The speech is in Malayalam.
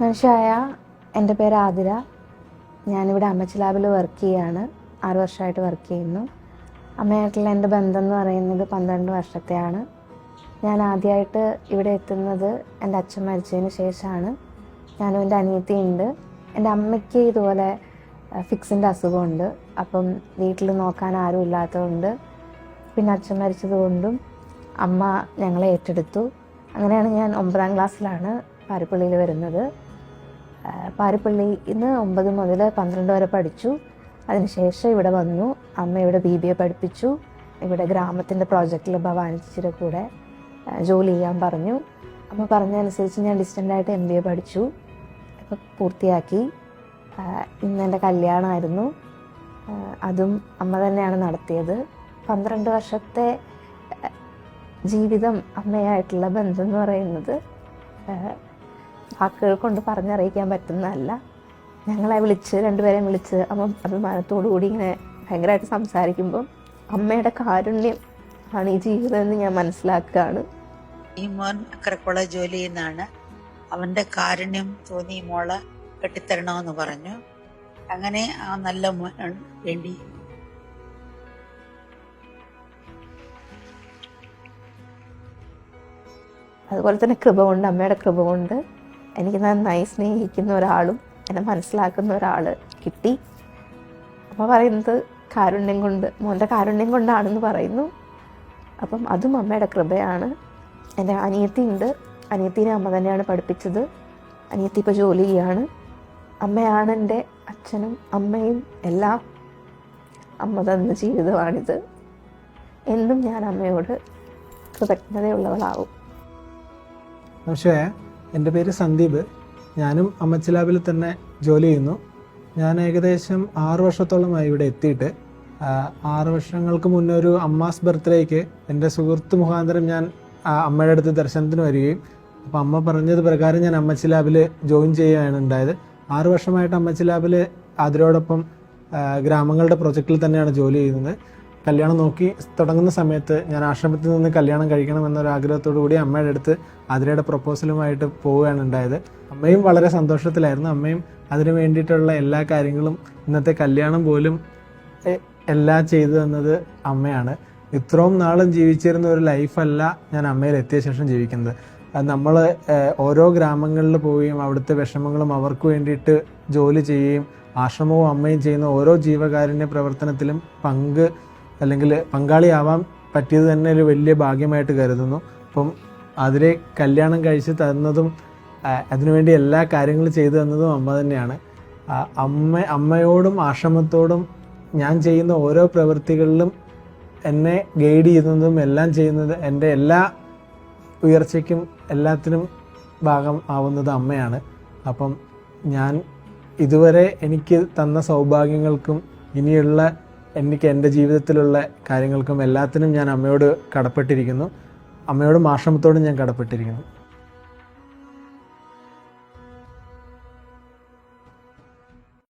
മനുഷ്യായ എന്റെ പേര് ആതിര. ഞാനിവിടെ അമ്മച്ച ലാബിൽ വർക്ക് ചെയ്യാണ്. ആറ് വർഷമായിട്ട് വർക്ക് ചെയ്യുന്നു. അമ്മയായിട്ടുള്ള എന്റെ ബന്ധം എന്ന് പറയുന്നത് പന്ത്രണ്ട് വർഷത്തെയാണ്. ഞാൻ ആദ്യമായിട്ട് ഇവിടെ എത്തുന്നത് എന്റെ അച്ഛൻ മരിച്ചതിന് ശേഷമാണ്. ഞാനും എന്റെ അനിയത്തിയുണ്ട് എന്റെ അമ്മയ്ക്ക് ഇതുപോലെ ഫിക്സിന്റെ അസുഖമുണ്ട്. അപ്പം വീട്ടിൽ നോക്കാൻ ആരും ഇല്ലാത്തതുകൊണ്ട് പിന്നെ അച്ഛൻ മരിച്ചതുകൊണ്ടും അമ്മ ഞങ്ങളെ ഏറ്റെടുത്തു. അങ്ങനെയാണ് ഞാൻ ഒമ്പതാം ക്ലാസ്സിലാണ് പാരപ്പള്ളിയിൽ വരുന്നത്. പാരിപ്പള്ളി ഇന്ന് ഒമ്പത് മുതൽ പന്ത്രണ്ട് വരെ പഠിച്ചു. അതിനുശേഷം ഇവിടെ വന്നു. അമ്മ ഇവിടെ ബി ബി എ പഠിപ്പിച്ചു. ഇവിടെ ഗ്രാമത്തിന്റെ പ്രോജക്റ്റിൽ ഭവാനി ചേച്ചിയുടെ കൂടെ ജോലി ചെയ്യാൻ പറഞ്ഞു. അമ്മ പറഞ്ഞതനുസരിച്ച് ഞാൻ ഡിസ്റ്റന്റായിട്ട് എം ബി എ പഠിച്ചു. ഇപ്പം പൂർത്തിയാക്കി. ഇന്ന് എന്റെ കല്യാണമായിരുന്നു. അതും അമ്മ തന്നെയാണ് നടത്തിയത്. പന്ത്രണ്ട് വർഷത്തെ ജീവിതം അമ്മയായിട്ടുള്ള ബന്ധം എന്ന് പറയുന്നത് വാക്കുകൾ കൊണ്ട് പറഞ്ഞറിയിക്കാൻ പറ്റുന്നതല്ല. ഞങ്ങളെ വിളിച്ച് രണ്ടുപേരെയും വിളിച്ച് അമ്മ അഭിമാനത്തോടു കൂടി ഇങ്ങനെ ഭയങ്കരമായിട്ട് സംസാരിക്കുമ്പം അമ്മയുടെ കാരുണ്യം ആണ് ഈ ജീവിതം എന്ന് ഞാൻ മനസ്സിലാക്കുകയാണ്. ഈ മോൻ അക്കരക്കുള ജോലി ചെയ്യുന്നതാണ്. അവന്റെ കാരുണ്യം തോന്നി മോളെ കെട്ടിത്തരണമെന്ന് പറഞ്ഞു. അങ്ങനെ ആ നല്ല മോൻ വേണ്ടി അതുപോലെ തന്നെ കൃപ കൊണ്ട് അമ്മയുടെ കൃപ കൊണ്ട് എനിക്ക് നന്നായി സ്നേഹിക്കുന്ന ഒരാളും എന്നെ മനസ്സിലാക്കുന്ന ഒരാൾ കിട്ടി. അമ്മ പറയുന്നത് കാരുണ്യം കൊണ്ട് മോന്റെ കാരുണ്യം കൊണ്ടാണെന്ന് പറയുന്നു. അപ്പം അതും അമ്മയുടെ കൃപയാണ്. എന്റെ അനിയത്തി ഉണ്ട്. അനിയത്തിനെ അമ്മ തന്നെയാണ് പഠിപ്പിച്ചത്. അനിയത്തി ഇപ്പോൾ ജോലി ചെയ്യാണ്. അമ്മയാണ് എന്റെ അച്ഛനും അമ്മയും എല്ലാം അമ്മ തന്ന ജീവിതമാണിത്. എന്നും ഞാൻ അമ്മയോട് കൃതജ്ഞതയുള്ളവളാവും. പക്ഷേ എന്റെ പേര് സന്ദീപ്. ഞാനും അമ്മച്ചിലാബിൽ തന്നെ ജോലി ചെയ്യുന്നു. ഞാൻ ഏകദേശം ആറു വർഷത്തോളമായി ഇവിടെ എത്തിയിട്ട് ആറ് വർഷങ്ങൾക്ക് മുന്നേ ഒരു അമ്മാസ് ബർത്ത്ഡേക്ക് എന്റെ സുഹൃത്ത് മുഖാന്തരം ഞാൻ അമ്മയുടെ അടുത്ത് ദർശനത്തിന് വരികയും അപ്പോൾ അമ്മ പറഞ്ഞത് പ്രകാരം ഞാൻ അമ്മച്ചി ലാബിൽ ജോയിൻ ചെയ്യുകയാണ് ഉണ്ടായത്. ആറ് വർഷമായിട്ട് അമ്മച്ചി ലാബിൽ അതിനോടൊപ്പം ഗ്രാമങ്ങളുടെ പ്രൊജക്റ്റിൽ തന്നെയാണ് ജോലി ചെയ്യുന്നത്. കല്യാണം നോക്കി തുടങ്ങുന്ന സമയത്ത് ഞാൻ ആശ്രമത്തിൽ നിന്ന് കല്യാണം കഴിക്കണം എന്നൊരു ആഗ്രഹത്തോടു കൂടി അമ്മയുടെ അടുത്ത് അതിരയുടെ പ്രപ്പോസലുമായിട്ട് പോവുകയാണ് ഉണ്ടായത്. അമ്മയും വളരെ സന്തോഷത്തിലായിരുന്നു. അമ്മയും അതിനു വേണ്ടിയിട്ടുള്ള എല്ലാ കാര്യങ്ങളും ഇന്നത്തെ കല്യാണം പോലും എല്ലാം ചെയ്തു തന്നത് അമ്മയാണ്. ഇത്രയും നാളും ജീവിച്ചിരുന്ന ഒരു ലൈഫല്ല ഞാൻ അമ്മയിൽ എത്തിയ ശേഷം ജീവിക്കുന്നത്. നമ്മൾ ഓരോ ഗ്രാമങ്ങളിൽ പോവുകയും അവിടുത്തെ വിഷമങ്ങളും അവർക്ക് വേണ്ടിയിട്ട് ജോലി ചെയ്യുകയും ആശ്രമവും അമ്മയും ചെയ്യുന്ന ഓരോ ജീവകാരുണ്യ പ്രവർത്തനത്തിലും പങ്ക് അല്ലെങ്കിൽ പങ്കാളിയാവാൻ പറ്റിയത് തന്നെ ഒരു വലിയ ഭാഗ്യമായിട്ട് കരുതുന്നു. അപ്പം അതിലെ കല്യാണം കഴിച്ച് തന്നതും അതിനുവേണ്ടി എല്ലാ കാര്യങ്ങളും ചെയ്തു തന്നതും അമ്മ തന്നെയാണ്. അമ്മ അമ്മയോടും ആശ്രമത്തോടും ഞാൻ ചെയ്യുന്ന ഓരോ പ്രവൃത്തികളിലും എന്നെ ഗൈഡ് ചെയ്യുന്നതും എല്ലാം ചെയ്യുന്നത് എന്റെ എല്ലാ ഉയർച്ചയ്ക്കും എല്ലാത്തിനും ഭാഗം ആവുന്നത് അമ്മയാണ്. അപ്പം ഞാൻ ഇതുവരെ എനിക്ക് തന്ന സൗഭാഗ്യങ്ങൾക്കും ഇനിയുള്ള എനിക്ക് എന്റെ ജീവിതത്തിലുള്ള കാര്യങ്ങൾക്കും എല്ലാത്തിനും ഞാൻ അമ്മയോട് കടപ്പെട്ടിരിക്കുന്നു. അമ്മയോടും ആശ്രമത്തോടും ഞാൻ കടപ്പെട്ടിരിക്കുന്നു.